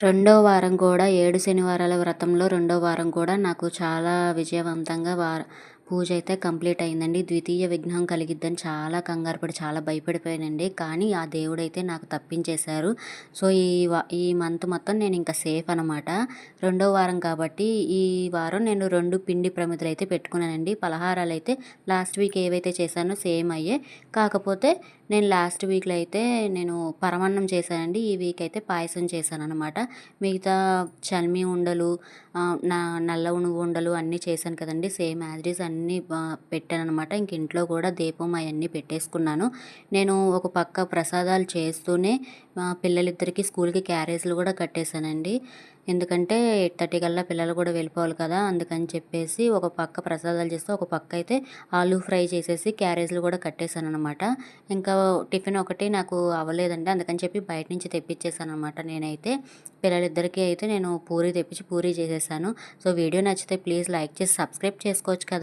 రెండో వారం కూడా ఏడు శనివారాల వ్రతంలో రెండో వారం కూడా నాకు చాలా విజయవంతంగా వార పూజ అయితే కంప్లీట్ అయిందండి. ద్వితీయ విఘ్నం కలిగిద్దని చాలా కంగారు పడి చాలా భయపడిపోయానండి. కానీ ఆ దేవుడైతే నాకు తప్పించేశారు. సో ఈ ఈ మంత్ మొత్తం నేను ఇంకా సేఫ్ అనమాట. రెండో వారం కాబట్టి ఈ వారం నేను రెండు పిండి ప్రమిదలు అయితే పెట్టుకున్నానండి. పలహారాలు అయితే లాస్ట్ వీక్ ఏవైతే చేశానో సేమ్ అయ్యే. కాకపోతే నేను లాస్ట్ వీక్లో అయితే నేను పరమాన్నం చేశానండి. ఈ వీక్ అయితే పాయసం చేశాను అనమాట మిగతా చల్మి ఉండలు నా నల్ల ఉణుగు ఉండలు అన్నీ చేశాను కదండి. సేమ్ యాజ్ అన్ని అవన్నీ పెట్టానమాట ఇంక ఇంట్లో కూడా దీపం అవన్నీ పెట్టేసుకున్నాను. నేను ఒక పక్క ప్రసాదాలు చేస్తూనే మా పిల్లలిద్దరికీ స్కూల్కి క్యారేజ్లు కూడా కట్టేశానండి. ఎందుకంటే ఎయిట్ థర్టీ కల్లా పిల్లలు కూడా వెళ్ళిపోవాలి కదా అందుకని చెప్పేసి ఒక పక్క ప్రసాదాలు చేస్తే ఒక పక్క అయితే ఆలూ ఫ్రై చేసేసి క్యారేజ్లు కూడా కట్టేశాను అనమాట ఇంకా టిఫిన్ ఒకటి నాకు అవ్వలేదండి అందుకని చెప్పి బయట నుంచి తెప్పించేసాను అనమాట నేనైతే. పిల్లలిద్దరికీ అయితే నేను పూరి తెప్పించి పూరి చేసేసాను. సో వీడియో నచ్చితే ప్లీజ్ లైక్ చేసి సబ్స్క్రైబ్ చేసుకోవచ్చు కదా.